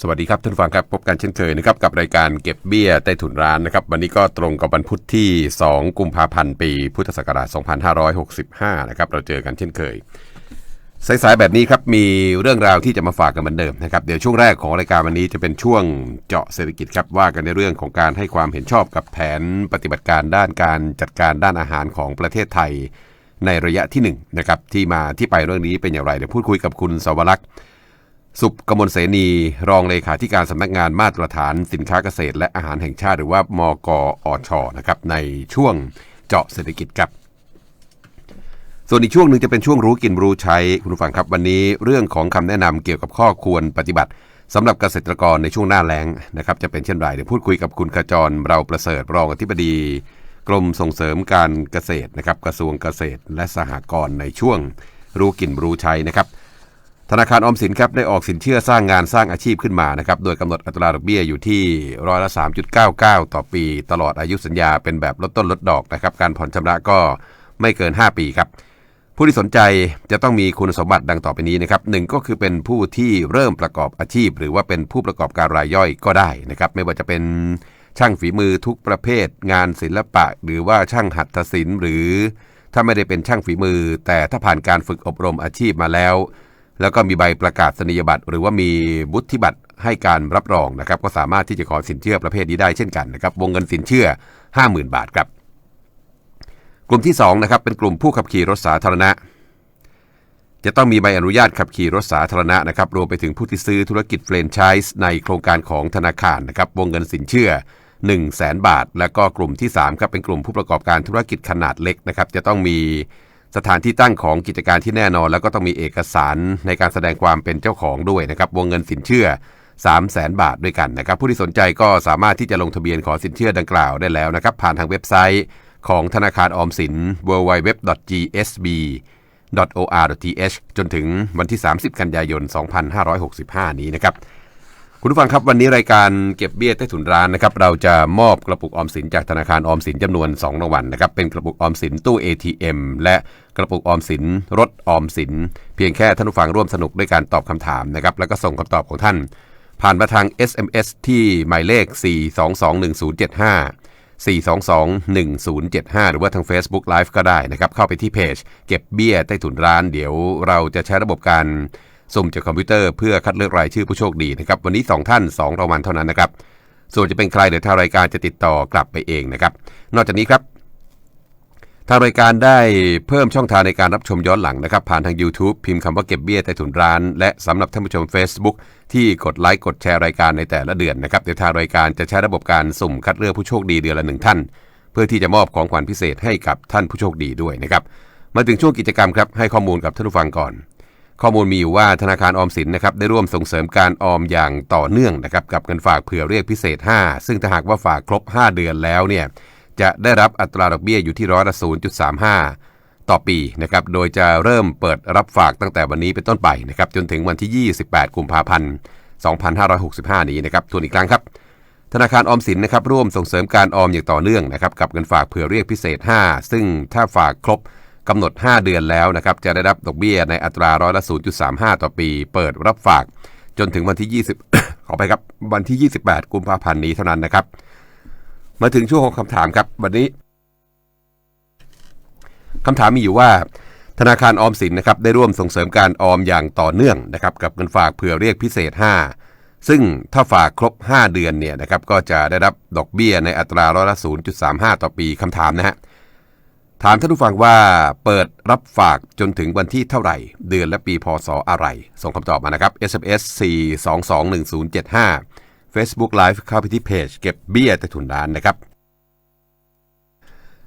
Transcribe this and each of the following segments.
สวัสดีครับท่านผู้ฟังครับพบกันเช่นเคยนะครับกับรายการเก็บเบี้ยใต้ถุนร้านนะครับวันนี้ก็ตรงกับวันพุธที่ 2 กุมภาพันธ์ปีพุทธศักราช 2565 นะครับเราเจอกันเช่นเคยสายๆแบบนี้ครับมีเรื่องราวที่จะมาฝากกันเหมือนเดิมนะครับเดี๋ยวช่วงแรกของรายการวันนี้จะเป็นช่วงเจาะเศรษฐกิจครับว่ากันในเรื่องของการให้ความเห็นชอบกับแผนปฏิบัติการด้านการจัดการด้านอาหารของประเทศไทย ในระยะที่1นะครับที่มาที่ไปเรื่องนี้เป็นอย่างไรเดี๋ยวพูดคุยกับคุณสวรักษ์ สุขกมลเสนี รองเลขาธิการสำนักงานมาตรฐานสินค้าเกษตร และอาหารแห่งชาติหรือว่ามกอชนะครับในช่วงเจาะเศรษฐกิจครับ ส่วนอีกช่วงหนึ่งจะเป็นช่วงรู้กินรู้ใช้คุณผู้ฟังครับวันนี้เรื่องของคำแนะนำเกี่ยวกับข้อควรปฏิบัติสำหรับเกษตรกรในช่วงหน้าแล้งนะครับจะเป็นเช่นไรเดี๋ยวพูดคุยกับคุณขจรเราประเสริฐรองอธิบดีกรมส่งเสริมการเกษตรนะครับกระทรวงเกษตรและสหกรณ์ในช่วงรู้กินรู้ใช้นะครับ ธนาคารออมสินครับได้ออกสินเชื่อสร้างงานสร้างอาชีพขึ้นมานะครับโดยกำหนดอัตราดอกเบี้ยอยู่ที่ร้อยละ 3.99 ต่อปี ตลอดอายุสัญญาเป็นแบบลดต้นลดดอกนะครับการผ่อนชำระก็ไม่เกิน 5 ปีครับผู้ที่สนใจจะต้องมีคุณสมบัติดังต่อไปนี้นะครับหนึ่งก็คือเป็นผู้ที่เริ่มประกอบอาชีพ หรือว่าเป็นผู้ประกอบการรายย่อยก็ได้นะครับไม่ว่าจะเป็นช่างฝีมือทุกประเภท งานศิลปะ หรือว่าช่างหัตถศิลป์หรือ ถ้าไม่ได้เป็นช่างฝีมือ แต่ถ้าผ่านการฝึกอบรมอาชีพมาแล้ว แล้วก็มีใบประกาศนียบัตร หรือว่ามีบุธิบัตรให้การรับรองนะครับ ก็สามารถที่จะขอสินเชื่อประเภทนี้ได้เช่นกันนะครับ วงเงินสินเชื่อ 50,000 บาทครับ กลุ่มที่2นะครับเป็นกลุ่มผู้ขับขี่รถสาธารณะ จะต้องมีใบอนุญาตขับขี่รถสาธารณะนะครับ รวมไปถึงผู้ที่ซื้อธุรกิจเฟรนไชส์ในโครงการของธนาคารนะครับ วงเงินสินเชื่อ 1 0 0 0 0แบาท แล้วก็กลุ่มที่3ครับเป็นกลุ่มผู้ประกอบการธุรกิจขนาดเล็กนะครับ จะต้องมี สถานที่ตั้งของกิจการที่แน่นอน แล้วก็ต้องมีเอกสารในการแสดงความเป็นเจ้าของด้วยนะครับวงเงินสินเชื่อ 3 0 0แสนบาทด้วยกันนะครับผู้ที่สนใจก็สามารถที่จะลงทะเบียนขอสินเชื่อดังกล่าวได้แล้วนะครับผ่านทางเว็บไซต์ของธนาคารออมสิน www.gsb or.th จนถึงวันที่ 30 กันยายน 2565 นี้นะครับ คุณผู้ฟังครับวันนี้รายการเก็บเบี้ยใต้ถุนร้านนะครับเราจะมอบกระปุกออมสินจากธนาคารออมสินจำนวน2รางวัลนะครับเป็นกระปุกออมสินตู้ ATM และกระปุกออมสินรถออมสิน เพียงแค่ท่านผู้ฟังร่วมสนุกด้วยการตอบคำถามนะครับแล้วก็ส่งคำตอบของท่าน ผ่านมาทาง SMS ที่หมายเลข 4221075 4221075 หรือว่าทาง Facebook Live ก็ได้นะครับเข้าไปที่เพจ เก็บเบี้ยใต้ถุนร้าน เดี๋ยวเราจะใช้ระบบการ สุ่มจากคอมพิวเตอร์เพื่อคัดเลือกรายชื่อผู้โชคดีนะครับ วันนี้ 2 ท่าน2รางวัลเท่านั้นนะครับ ส่วนจะเป็นใครเดี๋ยวทางรายการจะติดต่อกลับไปเองนะครับ นอกจากนี้ครับทางรายการได้เพิ่มช่องทางในการรับชมย้อนหลังนะครับ ผ่านทาง YouTube พิมพ์คำว่าเก็บเบี้ยใต้ถุนร้าน และสำหรับท่านผู้ชม Facebook ที่กดไลค์กดแชร์รายการในแต่ละเดือนนะครับเดี๋ยวทางรายการจะใช้ระบบการสุ่มคัดเลือกผู้โชคดีเดือนละหนึ่งท่าน เพื่อที่จะมอบของขวัญพิเศษให้กับท่านผู้โชคดีด้วยนะครับมาถึงช่วงกิจกรรมครับให้ข้อมูลกับท่านผู้ฟังก่อน ข้อมูลมีอยู่ว่าธนาคารออมสินนะครับได้ร่วมส่งเสริมการออมอย่างต่อเนื่องนะครับกับเงินฝากเผื่อเรียกพิเศษ 5 ซึ่งถ้าหากว่าฝากครบ 5 เดือนแล้วเนี่ยจะได้รับอัตราดอกเบี้ยอยู่ที่ร้อยละ0.35 ต่อปีนะครับโดยจะเริ่มเปิดรับฝากตั้งแต่วันนี้เป็นต้นไปนะครับจนถึงวันที่ 28 กุมภาพันธ์ 2565 นี้นะครับทวนอีกครั้งครับ ธนาคารออมสินนะครับร่วมส่งเสริมการออมอย่างต่อเนื่องนะครับกับเงินฝากเผื่อเรียกพิเศษ 5 ซึ่งถ้าฝากครบ กำหนด 5 เดือนแล้วนะครับจะได้รับดอกเบี้ยในอัตราร้อยละ 0.35 ต่อปี เปิดรับฝากจนถึงวันที่ 20 ขอไปครับวันที่ 28 กุมภาพันธ์นี้เท่านั้นนะครับ มาถึงช่วงของคำถามครับ วันนี้คำถามมีอยู่ว่า ธนาคารออมสินนะครับได้ร่วมส่งเสริมการออมอย่างต่อเนื่องนะครับกับเงินฝากเผื่อเรียกพิเศษ 5 ซึ่งถ้าฝากครบ 5 เดือนเนี่ยนะครับก็จะได้รับดอกเบี้ยในอัตราร้อยละ 0.35 ต่อปีคำถามนะฮะ ถามท่านผู้ฟังว่าเปิดรับฝากจนถึงวันที่เท่าไหร่ เดือนและปีพศอะไร ส่งคำตอบมานะครับ SMS 4221075 Facebook Live เข้าไปที่เพจเก็บเบี้ยใต้ถุนร้านนะครับ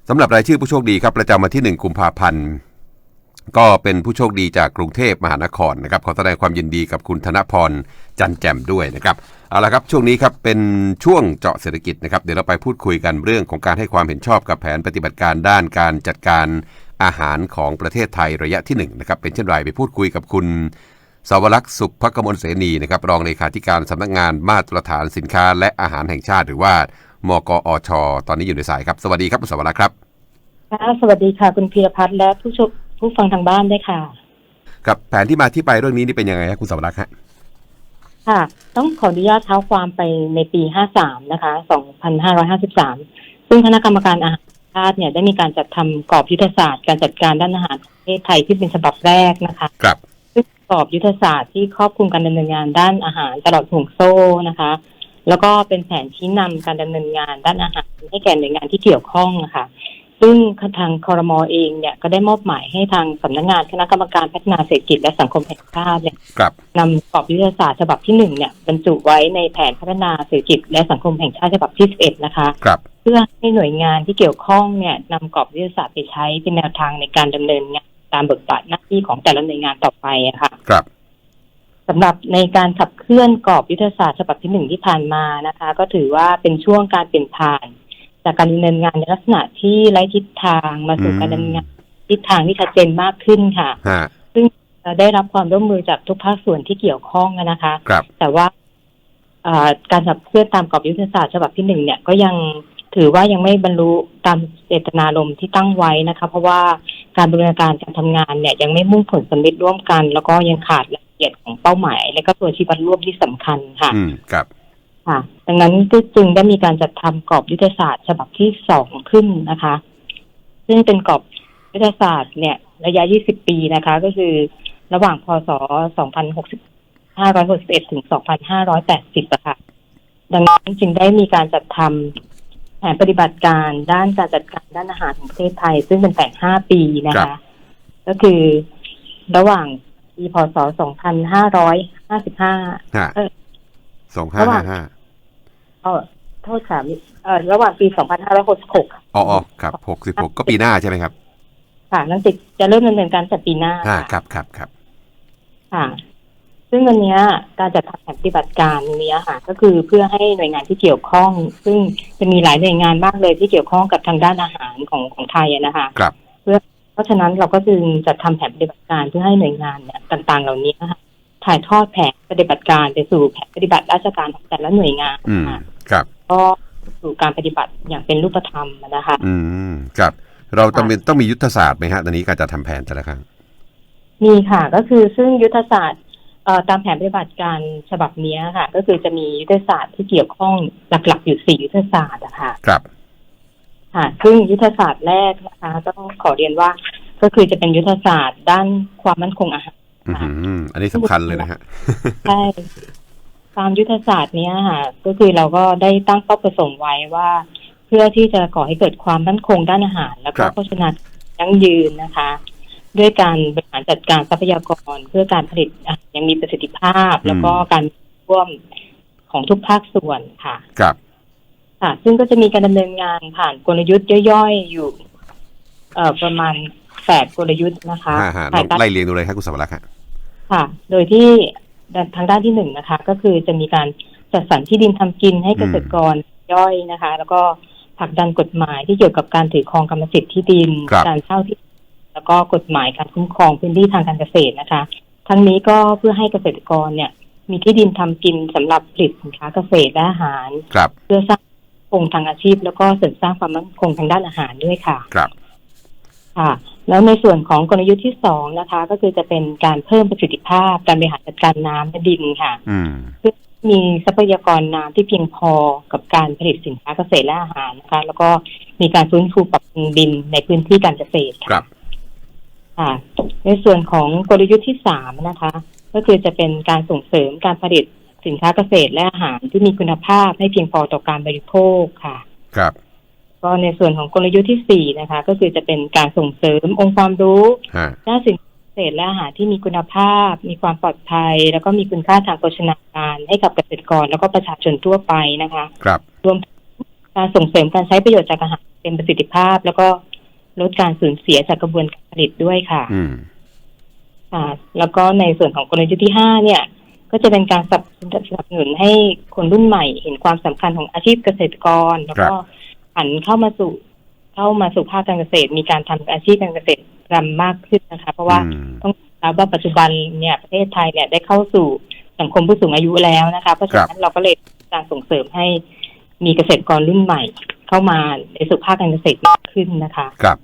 สำหรับรายชื่อผู้โชคดีครับ ประจำวันที่ 1 กุมภาพันธ์ก็เป็นผู้โชคดีจากกรุงเทพมหานครนะครับขอแสดงความยินดีกับคุณธนพรจันแจ่มด้วยนะครับ เอาละครับช่วงนี้ครับเป็นช่วงเจาะเศรษฐกิจนะครับเดี๋ยวเราไปพูดคุยกันเรื่องของการให้ความเห็นชอบกับแผนปฏิบัติการด้านการจัดการอาหารของประเทศไทยระยะที่1นะครับเป็นเช่นไรไปพูดคุยกับคุณสาวรักษ์สุขพกมลเสนีนะครับรองเลขาธิการสำนักงานมาตรฐานสินค้า และอาหารแห่งชาติ หรือว่ามกอช ตอนนี้อยู่ในสายครับ สวัสดีครับคุณสาวรักษ์ครับค่ะสวัสดีค่ะ คุณพีรพัฒน์และผู้ชมผู้ฟังทางบ้านด้วยค่ะครับแผนที่มาที่ไปเรื่องนี้นี่เป็นยังไงครับคุณสาวรักษ์ฮะ ค่ะ ต้องขออนุญาตเท้าความไปในปี 53 นะคะ 2553 ซึ่งคณะกรรมการอาหารแห่งชาติเนี่ยได้มีการจัดทำกรอบยุทธศาสตร์ การจัดการด้านอาหารของประเทศไทยที่เป็นฉบับแรกนะคะ ครับซึ่งกรอบยุทธศาสตร์ที่ครอบคลุมการดำเนินงานด้านอาหารตลอดห่วงโซ่นะคะ แล้วก็เป็นแผนชี้นำการดำเนินงานด้านอาหารให้แก่หน่วยงานที่เกี่ยวข้องนะคะ ซึ่งทางคอรมอเองเนี่ยก็ได้มอบหมายให้ทางสำนักงานคณะกรรมการพัฒนาเศรษฐกิจและสังคมแห่งชาติเนี่ยครับนำกรอบยุทธศาสตร์ฉบับที่หนึ่งเนี่ยบรรจุไว้ในแผนพัฒนาเศรษฐกิจและสังคมแห่งชาติฉบับที่สิบเอ็ดนะคะครับเพื่อให้หน่วยงานที่เกี่ยวข้องเนี่ยนำกรอบยุทธศาสตร์ไปใช้เป็นแนวทางในการดำเนินงานตามบทบาทหน้าที่ของแต่ละหน่วยงานต่อไปอะค่ะครับสำหรับในการขับเคลื่อนกรอบยุทธศาสตร์ฉบับที่หนึ่งที่ผ่านมานะคะ ก็ถือว่าเป็นช่วงการเปลี่ยนผ่าน จากการดำเนินงานในลักษณะที่ไร้ทิศทางมาสู่อืมการดำเนินงานทิศทางที่ชัดเจนมากขึ้นค่ะฮะเราได้รับความร่วมมือจากทุกภาคส่วนที่เกี่ยวข้องนะคะครับแต่ว่าเอ่อการขับเคลื่อนตามกรอบยุทธศาสตร์ฉบับที่หนึ่งเนี่ยก็ยังถือว่ายังไม่บรรลุตามเจตนารมณ์ที่ตั้งไว้นะคะ เพราะว่าการบริหารการการทำงานเนี่ยยังไม่มุ่งผลสำเร็จร่วมกัน แล้วก็ยังขาดรายละเอียดของเป้าหมาย และก็ตัวชี้วัดร่วมที่สำคัญค่ะ อืมครับ่ะ ดังนั้นจึงได้มีการจัดทำกรอบยุทธศาสตร์ ฉบับที่สองขึ้นนะคะ ซึ่งเป็นกรอบยุทธศาสตร์เนี่ย ระยะที่สิบปีนะคะ ก็คือระหว่างพศสองพันหกห้าร้อยหกสิบเอ็ดถึงสองพันห้าร้อยแ2580ะคะ่ะ ดังนั้นจึงได้มีการจัดทำแผนปฏิบัติการด้านการจัดการด้านอาหารของประเทศไทย ซึ่งเป็นแผนาปีนะคะ ก็คือระหว่างปีพศสองพันห้าร้อยห้าสิบห้าสองห้าห้า เออโทษค่ะเออระหว่างปี 2566อ๋ออ๋อครับหกสิบหกก็ปีหน้าใช่ไหมครับ ค่ะนักติดจะเริ่มดำเนินการแต่ปีหน้าอ่าค่ะครับครับครับค่ะ ซึ่งวันเนี้ยการจัดทำแผนปฏิบัติการเนี้ยค่ะ ก็คือเพื่อให้หน่วยงานที่เกี่ยวข้อง ซึ่งจะมีหลายหน่วยงานมากเลยที่เกี่ยวข้องกับทางด้านอาหารของของไทยอะนะคะครับ เพราะฉะนั้นเราก็จึงจัดทำแผนปฏิบัติการเพื่อให้หน่วยงานเนี่ยต่าง ๆ เหล่านี้นะคะ ถ่ายทอดแผนปฏิบัติการไปสู่แผนปฏิบัติราชการของแต่ละหน่วยงานอืมค่ะครับ ก็สู่การปฏิบัติอย่างเป็นรูปธรรมนะคะ อืมครับ เราต้องเป็นต้องมียุทธศาสตร์ไหมฮะตอนนี้การจะทำแผนแต่ละครั้ง มีค่ะก็คือซึ่งยุทธศาสตร์เอ่อตามแผนปฏิบัติการฉบับเนี้ยค่ะ ก็คือจะมียุทธศาสตร์ที่เกี่ยวข้องหลักๆ อยู่สี่ยุทธศาสตร์อะค่ะครับ ค่ะ ซึ่งยุทธศาสตร์แรกนะคะต้องขอเรียนว่า ก็คือจะเป็นยุทธศาสตร์ด้านความมั่นคงอาหาร อืมอันนี้สำคัญเลยนะฮะใช่ตามยุทธศาสตร์เนี้ยค่ะ ก็คือเราก็ได้ตั้งเป้าประสงค์ไว้ว่า เพื่อที่จะก่อให้เกิดความมั่นคงด้านอาหาร แล้วก็ครับโภชนาการยั่งยืนนะคะ ด้วยการบริหารจัดการทรัพยากรเพื่อการผลิตอาหารอยังมีประสิทธิภาพ แล้วก็การร่วมของทุกภาคส่วนค่ะครับค่ะ ซึ่งก็จะมีการดำเนินงานผ่านกลยุทธ์ย่อยๆ อยู่ เอ่อประมาณแปดกลยุทธ์นะคะฮ่าฮ่าภายใต้ไล่เรียงดูเลยครับคุณสวรักษ์ฮะ ค่ะ โดยที่ทางด้านที่หนึ่งนะคะ ก็คือจะมีการจัดสรรที่ดินทำกินให้เกษตรกรย่อยนะคะ แล้วก็ผลักดันกฎหมายที่เกี่ยวกับการถือครองกรรมสิทธิ์ที่ดินครับการเช่าที่ แล้วก็กฎหมายการคุ้มครองพื้นที่ทางการเกษตรนะคะ ทั้งนี้ก็เพื่อให้เกษตรกรเนี่ย มีที่ดินทำกินสำหรับผลิตสินค้าเกษตรและอาหารครับเพื่อสร้างคงทางอาชีพ แล้วก็เสริมสร้างความมั่นคงทางด้านอาหารด้วยค่ะครับ ค่ะแล้วในส่วนของกลยุทธ์ที่สองนะคะ ก็คือจะเป็นการเพิ่มประสิทธิภาพการบริหารจัดการน้ำและดินค่ะอืมมีทรัพยากรน้ำที่เพียงพอกับการผลิตสินค้าเกษตรและอาหารนะคะ แล้วก็มีการฟื้นฟูปรับปรุงดินในพื้นที่การเกษตรครัค่ะบค่ะ ในส่วนของกลยุทธ์ที่สามนะคะ ก็คือจะเป็นการส่งเสริมการผลิตสินค้าเกษตรและอาหารที่มีคุณภาพให้เพียงพอต่อการบริโภคค่ะ ครับ ก็ในส่วนของกลยุทธ์ที่สี่นะคะ ก็คือจะเป็นการส่งเสริมองค์ความรู้ฮะด้านสินค้าเกษตรและอาหารที่มีคุณภาพ มีความปลอดภัย แล้วก็มีคุณค่าทางโภชนาการ ให้กับเกษตรกรแล้วก็ประชาชนทั่วไปนะคะ ครับรวมถึงการส่งเสริมการใช้ประโยชน์จากอาหารเต็มประสิทธิภาพ แล้วก็ลดการสูญเสียจากกระบวนการผลิตด้วยค่ะอืมค่ะแล้วก็ในส่วนของกลยุทธ์ที่ห้าเนี่ย ก็จะเป็นการสนับสนับสนุนให้คนรุ่นใหม่ เห็นความสำคัญของอาชีพเกษตรกร แล้วก็ หันเข้ามาสู่เข้ามาสู่ภาคการเกษตร มีการทำอาชีพการเกษตรกรรมมากขึ้นนะคะ เพราะว่าอืมต้องทราบว่าปัจจุบันเนี่ยประเทศไทยเนี่ยได้เข้าสู่สังคมผู้สูงอายุแล้วนะคะ เพราะฉะนั้นเราก็เลยการส่งเสริมให้มีเกษตรกรรุ่นใหม่ เข้ามาในสู่ภาคการเกษตรมากขึ้นนะคะครับ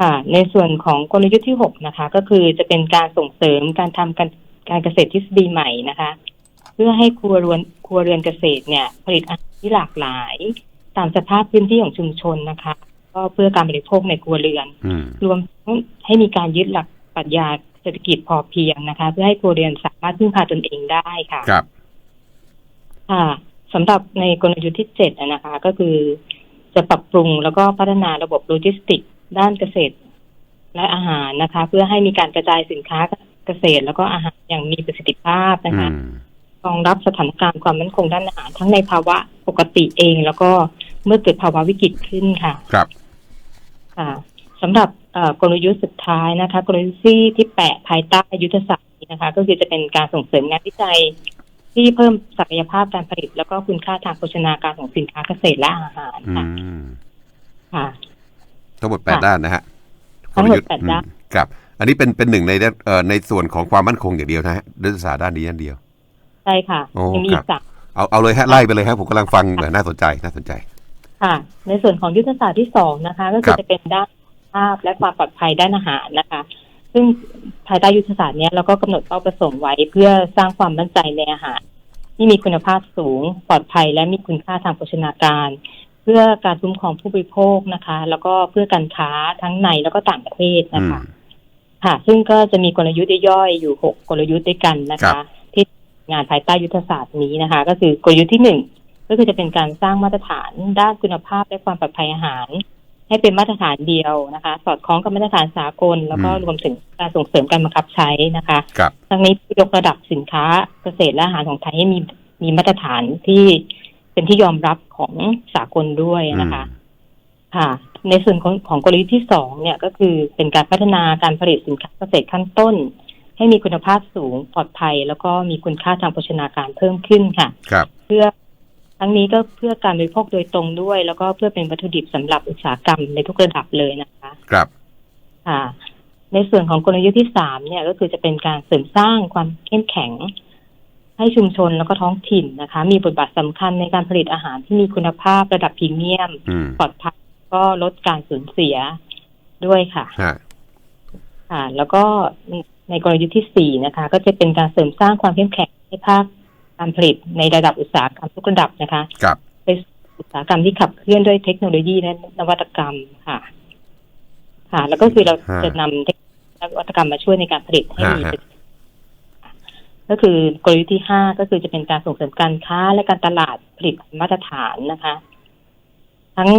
ค่ะ ในส่วนของกลยุทธ์ที่หกนะคะ ก็คือจะเป็นการส่งเสริมการทำการการเกษตรทฤษฎีใหม่นะคะ เพื่อให้ครัวเรือนครัวเรือนเกษตรเนี่ย ผลิตอาหารที่หลากหลาย ตามสภาพพื้นที่ของชุมชนนะคะ ก็เพื่อการบริโภคในครัวเรือนอืมรวมทั้งให้มีการยึดหลักปรัชญาเศรษฐกิจพอเพียงนะคะ เพื่อให้ครัวเรือนสามารถพึ่งพาตนเองได้ค่ะครับค่ะสำหรับในกลยุทธ์ที่เจ็ดอะนะคะ ก็คือจะปรับปรุงแล้วก็พัฒนาระบบโลจิสติกส์ด้านเกษตร และอาหารนะคะ เพื่อให้มีการกระจายสินค้าเกษตร แล้วก็อาหารอย่างมีประสิทธิภาพนะอืคะมรองรับสถานการณ์ความมั่นคงด้านอาหารทั้งในภาวะปกติเอง แล้วก็ เมื่อเกิดภาวะวิกฤตขึ้นค่ะ ครับค่ะสำหรับเอ่อกลยุทธ์สุดท้ายนะคะ กลยุทธ์ที่ที่แปดภายใต้ยุทธศาสตร์นี้นะคะ ก็คือจะเป็นการส่งเสริมงานวิจัย ที่เพิ่มศักยภาพการผลิต แล้วก็คุณค่าทางโภชนาการของสินค้าเกษตรและอาหารอืค่ะมค่ะทั้งหมดแปดค่ะด้านนะฮะทั้งหมดกลยุทธ์แปดด้านอืมครับ อันนี้เป็นเป็นหนึ่งในด้านเอ่อในส่วนของความมั่นคงอย่างเดียวนะฮะยุทธศาสตร์ด้านนี้อย่างเดียวใช่ค่ะโอ้ยังมีคอีรับกสามเอาเอาเลยฮะไล่ไปเลยครับผมกำลังฟังเอ่อน่าสนใจน่าสนใจ ค่ะ ในส่วนของยุทธศาสตร์ที่สองนะคะ ก็คืคอรับจะเป็นด้านภาพและความปลอดภัยด้านอาหารนะคะ ซึ่งภายใต้ยุทธศาสตร์เนี้ยเราก็กำหนดเป้าประสงค์ไว้เพื่อสร้างความมั่นใจในอาหารที่มีคุณภาพสูง ปลอดภัย และมีคุณค่าทางโภชนาการ เพื่อการคุ้มครองผู้บริโภคนะคะ แล้วก็เพื่อการค้าทั้งในแล้วก็ต่างประเทศอืนะมคะ ค่ะ ซึ่งก็จะมีกลยุทธ์ย่อยๆอยู่หกกลยุทธ์ด้วยกันนะครัคะบที่งานภายใต้ยุทธศาสตร์นี้นะคะ ก็คือกลยุทธ์ที่หนึ่ง ก็คือจะเป็นการสร้างมาตรฐานด้านคุณภาพและความปลอดภัยอาหาร ให้เป็นมาตรฐานเดียวนะคะ สอดคล้องกับมาตรฐานสากล แล้วก็รวมถึงการส่งเสริมการบังคับใช้นะคะครับทั้งนี้ยกระดับสินค้าเกษตรและอาหารของไทยให้มีมีมาตรฐานที่เป็นที่ยอมรับของสากลด้วยนะคะค่ะในส่วนของของกลยุทธ์ที่สองเนี่ยก็คือเป็นการพัฒนาการผลิตสินค้าเกษตรขั้นต้น ให้มีคุณภาพสูงปลอดภัย แล้วก็มีคุณค่าทางโภชนาการเพิ่มขึ้นค่ะครับเพื่อ ทั้งนี้ก็เพื่อการบริโภคโดยตรงด้วย แล้วก็เพื่อเป็นวัตถุดิบสำหรับอุตสาหกรรมในทุกระดับเลยนะคะ ครับค่ะในส่วนของกลยุทธ์ที่สามเนี่ยก็คือจะเป็นการเสริมสร้างความเข้มแข็ง ให้ชุมชนแล้วก็ท้องถิ่นนะคะ มีบทบาทสำคัญในการผลิตอาหารที่มีคุณภาพระดับพรีเมียมอืมปลอดภัยก็ลดการสูญเสียด้วยค่ะฮะค่ะ แล้วก็ในกลยุทธ์ที่สี่นะคะ ก็จะเป็นการเสริมสร้างความเข้มแข็งให้ภาค การผลิตในระดับอุตสาหกรรมทุกระดับนะคะครับเป็นอุตสาหกรรมที่ขับเคลื่อนด้วยเทคโนโลยีและนวัตกรรมค่ะ ค่ะ แล้วก็คือเราฮะจะนำเทคโนโลยีและนวัตกรรมมาช่วยในการผลิตให้มีฮะประสิทธิภาพก็คือกลยุทธ์ที่ห้าก็คือจะเป็นการส่งเสริมการค้าและการตลาดผลิตภัณฑ์มาตรฐานนะคะ ทั้ง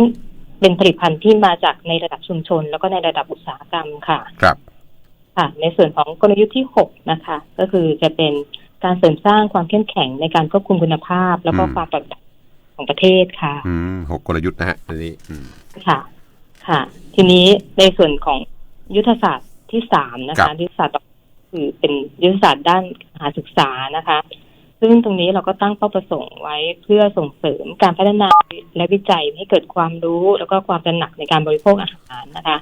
เป็นผลิตภัณฑ์ที่มาจากในระดับชุมชน แล้วก็ในระดับอุตสาหกรรมค่ะ ครับ ค่ะ ในส่วนของกลยุทธ์ที่หกนะคะ ก็คือจะเป็น การเสริมสร้างความเข้มแข็งในการควบคุมคุณภาพ แล้วก็อืมความปลอดภัยของประเทศค่ะอืมหกกลยุทธ์นะฮะอันนี้อืมค่ะ ค่ะ ทีนี้ในส่วนของยุทธศาสตร์ที่สามนะครัคะบยุทธศาสตร์ต่อคือเป็นยุทธศาสตร์ด้านอาหารศึกษานะคะ ซึ่งตรงนี้เราก็ตั้งเป้าประสงค์ไว้เพื่อส่งเสริมการพัฒนาและวิจัยให้เกิดความรู้แล้วก็ความตระหนักในการบริโภคอาหารนะคะ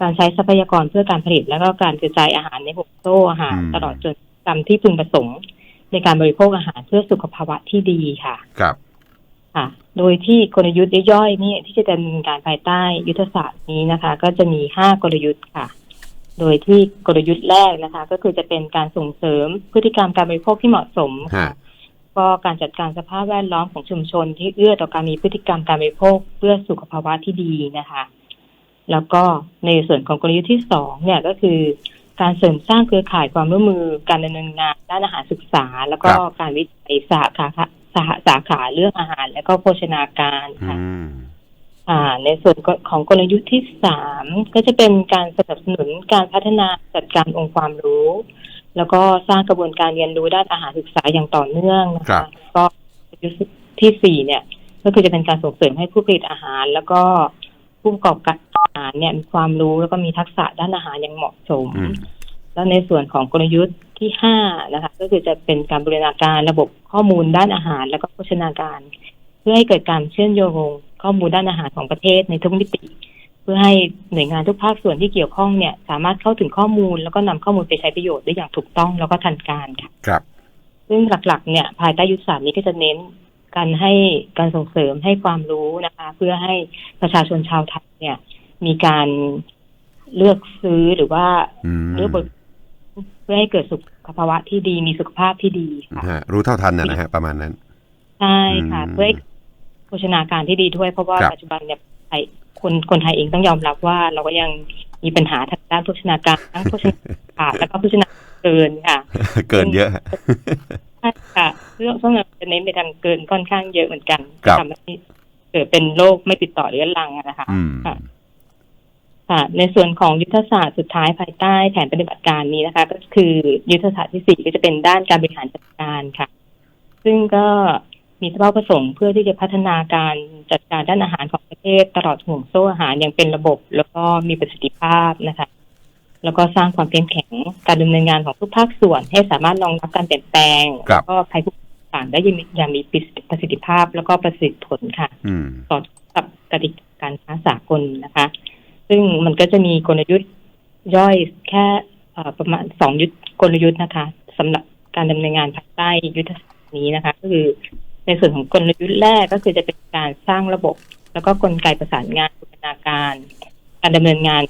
การใช้ทรัพยากรเพื่อการผลิต แล้วก็การกระจายอาหารในห่วงโซ่อาหารอืมตลอดจนกรรมที่พึงประสงค์ ในการบริโภคอาหารเพื่อสุขภาวะที่ดีค่ะ ครับ ค่ะ โดยที่กลยุทธ์ย่อยๆนี่ที่จะดำเนินการภายใต้ยุทธศาสตร์นี้นะคะ ก็จะมีห้ากลยุทธ์ค่ะ โดยที่กลยุทธ์แรกนะคะ ก็คือจะเป็นการส่งเสริมพฤติกรรมการบริโภคที่เหมาะสมค่ะฮะก็การจัดการสภาพแวดล้อมของชุมชนที่เอื้อต่อการมีพฤติกรรมการบริโภคเพื่อสุขภาวะที่ดีนะคะ แล้วก็ในส่วนของกลยุทธ์ที่สองเนี่ยก็คือการเสริมสร้างเครือข่ายความร่วมมือการดำเนินงาน ด้านอาหารศึกษา แล้วก็ครับการวิจัยสาขาสาสาขาเรื่องอาหาร และก็โภชนาการอืค่ะมอ่าในส่วนของกลยุทธ์ที่สามก็จะเป็นการสนับสนุนการพัฒนาจัดการองค์ความรู้ แล้วก็สร้างกระบวนการเรียนรู้ด้านอาหารศึกษาอย่างต่อเนื่องนะครัคะบก็กลยุทธ์ที่สี่เนี่ย ก็คือจะเป็นการส่งเสริมให้ผู้ผลิตอาหาร แล้วก็ผู้ประกอบการอาหารเนี่ยมีความรู้แล้วก็มีทักษะด้านอาหารอย่างเหมาะสมอืมแล้วในส่วนของกลยุทธ์ ที่ห้านะคะ ก็คือจะเป็นการบริณาการระบบข้อมูลด้านอาหาร แล้วก็โภชนาการ เพื่อให้เกิดการเชื่อมโยงข้อมูลด้านอาหารของประเทศในทุกมิติ เพื่อให้หน่วยงานทุกภาคส่วนที่เกี่ยวข้องเนี่ย สามารถเข้าถึงข้อมูล แล้วก็นำข้อมูลไปใช้ประโยชน์ได้อย่างถูกต้องแล้วก็ทันการค่ะครับ ซึ่งหลักๆ เนี่ย ภายใต้ยุทธศาสตร์นี้ก็จะเน้นการให้การส่งเสริมให้ความรู้นะคะ เพื่อให้ประชาชนชาวไทยเนี่ย มีการเลือกซื้อหรือว่าอืมเลือกบริเพื่อให้เกิดสุขภาวะที่ดีมีสุขภาพที่ดีค่ะฮะรู้เท่าทันนะนะฮะประมาณนั้นใช่ค่ะอืมเพื่อให้โภชนาการที่ดีด้วย เพราะว่าครับปัจจุบันเนี่ยไทยคนคนไทยเองต้องยอมรับว่า เราก็ยังมีปัญหาทางด้านโภชนาการทั้งโภชนาการแล้วก็โภชนาการเกินค่ะ เกินเยอะฮะใช่ค่ะเรื่องต้องจะเน้นไปทางเกินค่อนข้างเยอะเหมือนกันครับทำให้เกิดเป็นโรคไม่ติดต่อเรื้อรังอะนะคะอืม ค่ะค่ะในส่วนของยุทธศาสตร์สุดท้ายภายใต้แผนปฏิบัติการนี้นะคะ ก็คือยุทธศาสตร์ที่สี่ก็จะเป็นด้านการบริหารจัดการค่ะ ซึ่งก็มีเป้าประสงค์เพื่อที่จะพัฒนาการจัดการด้านอาหารของประเทศ ตลอดห่วงโซ่อาหารอย่างเป็นระบบ แล้วก็มีประสิทธิภาพนะคะ แล้วก็สร้างความเข้มแข็งการดำเนินงานของทุกภาคส่วน ให้สามารถรองรับการเปลี่ยนแปลงครัแล้บวก็ภัยคุกคามได้อย่างมีประสิทธิภาพแล้วก็ประสิทธิผลค่ะอืมสอดกับกติกาการค้าสากลนะคะ ซึ่งมันก็จะมีกลยุทธ์ย่อยแค่เอ่อประมาณสองยุทธกลยุทธ์นะคะสำหรับการดำเนินงานภายใต้ยุทธศาสตร์นี้นะคะ ก็คือในส่วนของกลยุทธ์แรกก็คือจะเป็นการสร้างระบบ แล้วก็กลไกประสานงานบูรณาการ การดำเนินงาน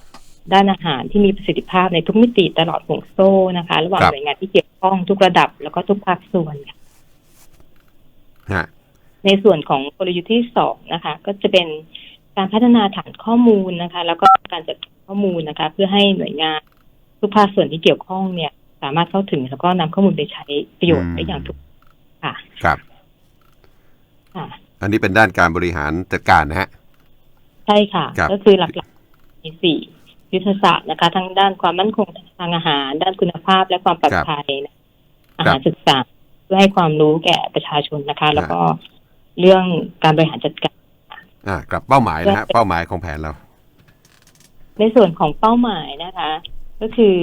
ด้านอาหารที่มีประสิทธิภาพในทุกมิติตลอดห่วงโซ่นะคะ ระหว่างครับหน่วยงานที่เกี่ยวข้องทุกระดับ แล้วก็ทุกภาคส่วนค่ะฮะในส่วนของกลยุทธ์ที่สองนะคะ ก็จะเป็น การพัฒนาฐานข้อมูลนะคะ แล้วก็การจัดการข้อมูลนะคะ เพื่อให้หน่วยงานทุกภาคส่วนที่เกี่ยวข้องเนี่ย สามารถเข้าถึงแล้วก็นำข้อมูลไปใช้ประโยชน์ได้อย่างถูกค่ะครับค่ะอันนี้เป็นด้านการบริหารจัดการนะฮะใช่ค่ะครับก็คือหลักๆมีสี่ยุทธศาสตร์นะคะ ทั้งด้านความมั่นคงทางอาหาร ด้านคุณภาพและความปลอดภัยนะอาหารศึกษาเพื่อให้ความรู้แก่ประชาชนนะคะ แล้วก็เรื่องการบริหารจัดการ อ่ากับเป้าหมายนะฮะเป้าหมายของแผนเรา ในส่วนของเป้าหมายนะคะ ก็คือ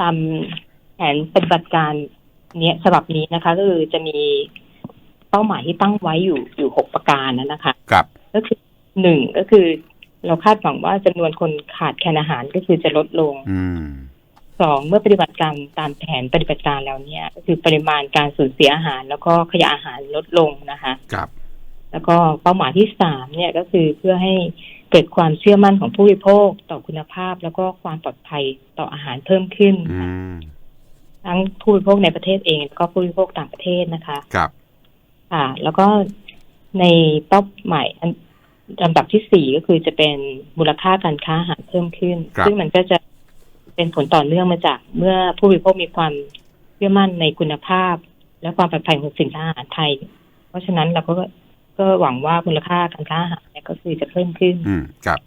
ตามแผนปฏิบัติการเนี้ยฉบับนี้นะคะ ก็คือจะมีเป้าหมายที่ตั้งไว้อยู่อยู่หกประการนะนะคะครับก็คือหนึ่งก็คือ เราคาดหวังว่าจำนวนคนขาดแคลนอาหารก็คือจะลดลงอืมสองเมื่อปฏิบัติการตามแผนปฏิบัติการแล้วเนี่ย ก็คือปริมาณการสูญเสียอาหาร แล้วก็ขยะอาหารลดลงนะคะ ครับ แล้วก็เป้าหมายที่สามเนี่ยก็คือเพื่อให้เกิดความเชื่อมั่นของผู้บริโภคต่อคุณภาพ แล้วก็ความปลอดภัยต่ออาหารเพิ่มขึ้นอืมทั้งผู้บริโภคในประเทศเองแล้วก็ผู้บริโภคต่างประเทศนะคะครับค่ะแล้วก็ในเป้าหมายอันลำดับที่สี่ก็คือจะเป็นมูลค่าการค้าอาหารเพิ่มขึ้นครับซึ่งมันก็จะเป็นผลต่อเนื่องมาจาก เมื่อผู้บริโภคมีความเชื่อมั่นในคุณภาพ และความปลอดภัยของสินค้าอาหารไทย เพราะฉะนั้นเราก็ ก็หวังว่ามูลค่าการค้าอาหารเนี่ยก็คือจะเพิ่มขึ้น อืมครับ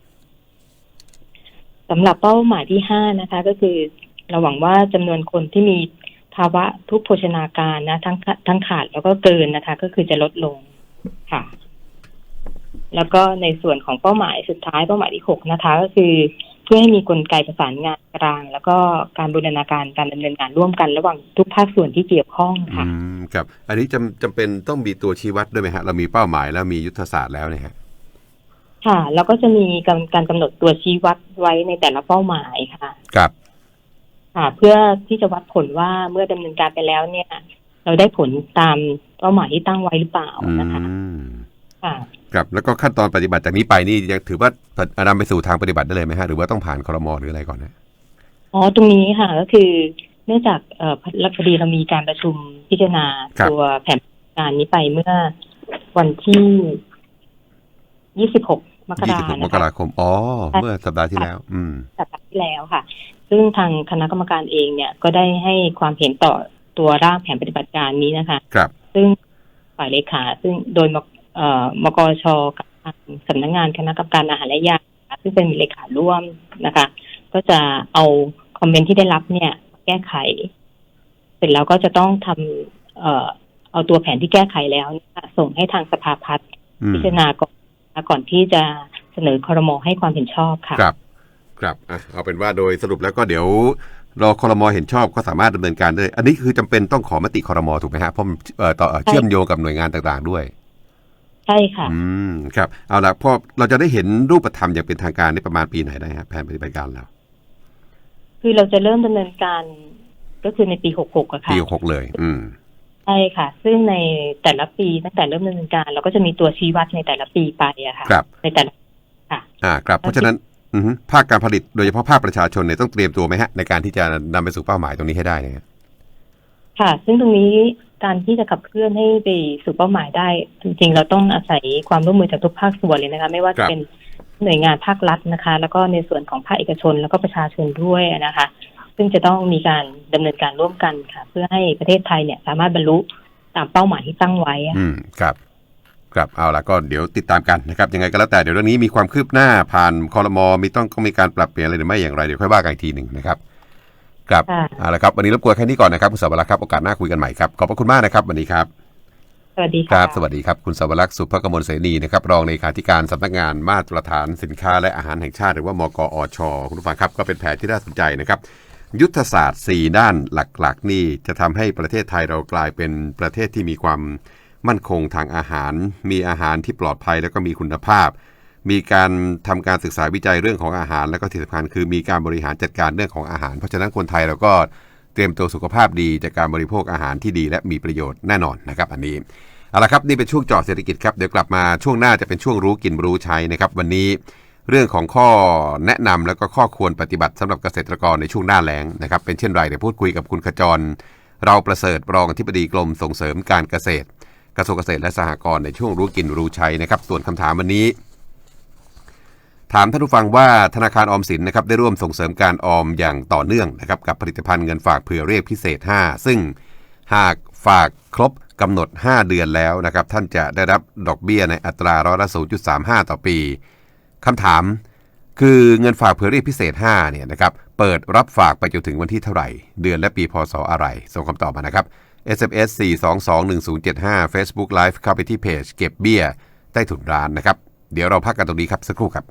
สำหรับเป้าหมายที่ห้านะคะ ก็คือเราหวังว่าจำนวนคนที่มีภาวะทุกโภชนาการนะ ทั้งทั้งขาดแล้วก็เกินนะคะ ก็คือจะลดลงค่ะ แล้วก็ในส่วนของเป้าหมายสุดท้ายเป้าหมายที่หกนะคะ ก็คือ เพื่อให้มีกลไกประสานงานกลาง แล้วก็การบูรณาการการดำเนินงานร่วมกันระหว่างทุกภาคส่วนที่เกี่ยวข้องอืค่ะมครับ อันนี้จำจำเป็นต้องมีตัวชี้วัดด้วยไหมฮะเรามีเป้าหมายแล้วมียุทธศาสตร์แล้วเนี่ยฮะค่ะแล้วก็จะมีการการกำหนดตัวชี้วัดไว้ในแต่ละเป้าหมายค่ะครับค่ะ เพื่อที่จะวัดผลว่าเมื่อดำเนินการไปแล้วเนี่ย เราได้ผลตามเป้าหมายที่ตั้งไว้หรือเปล่าอืนะคะมค่ะ ครับแล้วก็ขั้นตอนปฏิบัติจากนี้ไปนี่ยังถือว่านำไปสู่ทางปฏิบัติได้เลยไหมฮะหรือว่าต้องผ่านครมหรืออะไรก่อนนะอ๋อตรงนี้ค่ะก็คือเนื่องจากเอ่อพอดีเรามีการประชุมพิจารณาครับตัวแผนการนี้ไปเมื่อวันที่26มกยี่ราสิบหกมนะกคะราคม อ๋อ เมื่อสัปดาห์ที่แล้ว อืม สัปดาห์ที่แล้วค่ะ ซึ่งทางคณะกรรมการเองเนี่ย ก็ได้ให้ความเห็นต่อตัวร่างแผนปฏิบัติการนี้นะคะ ครับ ซึ่งฝ่ายเลขา ซึ่งโดย มเอ่อมกชกับทางสำนักงานคณะกรรมการอาหารและยาซึ่งเป็นเลขาร่วมนะคะ ก็จะเอาคอมเมนต์ที่ได้รับเนี่ยแก้ไข เสร็จแล้วก็จะต้องทำเอ่อเอาตัวแผนที่แก้ไขแล้วเนี่ยส่งให้ทางสภาพัฒน์อืมพิจารณาก่อนนะคะก่อนที่จะเสนอคอรมอให้ความเห็นชอบค่ะครับ ครับอะเอาเป็นว่าโดยสรุปแล้วก็เดี๋ยวรอคอรมอเห็นชอบก็สามารถดำเนินการได้ อันนี้คือจำเป็นต้องขอมติคอรมอถูกไหมฮะเพราะมันเอ่อต่อเอ่อเชื่อมโยงกับหน่วยงานต่างๆด้วย ใช่ค่ะ อืมครับเอาละพอเราจะได้เห็นรูปธรรมอย่างเป็นทางการในประมาณปีไหนได้ฮะแผนปฏิบัติการเราคือเราจะเริ่มดำเนินการก็คือในปี66อะค่ะปีหกเลย อืมใช่ค่ะ ซึ่งในแต่ละปีตั้งแต่เริ่มดำเนินการ เราก็จะมีตัวชี้วัดในแต่ละปีไปอะค่ะครับในแต่ละอ่า ครับเพราะฉะนั้นอือฮึภาคการผลิตโดยเฉพาะภาคประชาชนเนี่ยต้องเตรียมตัวไหมฮะในการที่จะนำไปสู่เป้าหมายตรงนี้ให้ได้เนี่ยค่ะ ซึ่งตรงนี้ การที่จะขับเคลื่อนให้ไปสู่เป้าหมายได้ จริงๆ เราต้องอาศัยความร่วมมือจากทุกภาคส่วนเลยนะคะ ไม่ว่าจะเป็นหน่วยงานภาครัฐนะคะ แล้วก็ในส่วนของภาคเอกชน แล้วก็ประชาชนด้วยนะคะ ซึ่งจะต้องมีการดำเนินการร่วมกันค่ะ เพื่อให้ประเทศไทยเนี่ยสามารถบรรลุตามเป้าหมายที่ตั้งไว้อืมครับครับเอาละก็เดี๋ยวติดตามกันนะครับยังไงก็แล้วแต่เดี๋ยวเรื่องนี้มีความคืบหน้าผ่านคอรมอมีต้องก็มีการปรับเปลี่ยนอะไรหรือไม่อย่างไรเดี๋ยวค่อยว่ากันอีกทีหนึ่งนะครับ ครับค่ะเอาละครับ วันนี้รบกวนแค่นี้ก่อนนะครับคุณสาวรักษ์ครับโอกาสหน้าคุยกันใหม่ครับขอบพระคุณมากนะครับวันนี้ครับสวัสดีคค่ะรับ สวัสดีครับ คุณสวรักษ์สุภกมลเสนีนะครับ รองเลขาธิการสำนักงานมาตรฐานสินค้าและอาหารแห่งชาติ หรือว่ามกอช คุณผู้ฟังครับ ก็เป็นแผนที่น่าสนใจนะครับ ยุทธศาสตร์ 4 ด้านหลักๆ นี่จะทำให้ประเทศไทยเรากลายเป็นประเทศที่มีความมั่นคงทางอาหาร มีอาหารที่ปลอดภัยแล้วก็มีคุณภาพ มีการทำการศึกษาวิจัยเรื่องของอาหาร แล้วก็ที่สำคัญคือมีการบริหารจัดการเรื่องของอาหาร เพราะฉะนั้นคนไทยเราก็เตรียมตัวสุขภาพดีจากการบริโภคอาหารที่ดี และมีประโยชน์แน่นอนนะครับอันนี้เอาละครับนี่เป็นช่วงจาะเศรษฐกิจครับเดี๋ยวกลับมาช่วงหน้าจะเป็นช่วงรู้กินรู้ใช้นะครับวันนี้เรื่องของข้อแนะนำแล้วก็ข้อควรปฏิบัติสำหรับเกษตรกรในช่วงหน้าแล้งนะครับเป็นเช่นไรเดี๋ยวพูดคุยกับคุณขจร เราประเสริฐรองอธิบดีกรมส่งเสริมการเกษตร กระทรวงเกษตรและสหกรณ์ในช่วงรู้กินรู้ใช้นะครับส่วนคำถามวันนี้ ถามท่านผู้ฟังว่าธนาคารออมสินนะครับได้ร่วมส่งเสริมการออมอย่างต่อเนื่องนะครับกับผลิตภัณฑ์เงินฝากเผื่อเรียกพิเศษ 5 ซึ่งหากฝากครบกำหนด 5 เดือนแล้วนะครับท่านจะได้รับดอกเบี้ยในอัตราร้อยละ0.35 ต่อปีคำถามคือเงินฝากเผื่อเรียกพิเศษ5เนี่ยนะครับเปิดรับฝากไปจนถึงวันที่เท่าไหร่ เดือนและปีพศอะไรส่งคำตอบมานะครับ SMS 4221075 Facebook Live เข้าไปที่เพจเก็บเบี้ยใต้ถุนร้านนะครับ เดี๋ยวเราพักกันตรงนี้ครับสักครู่ครับ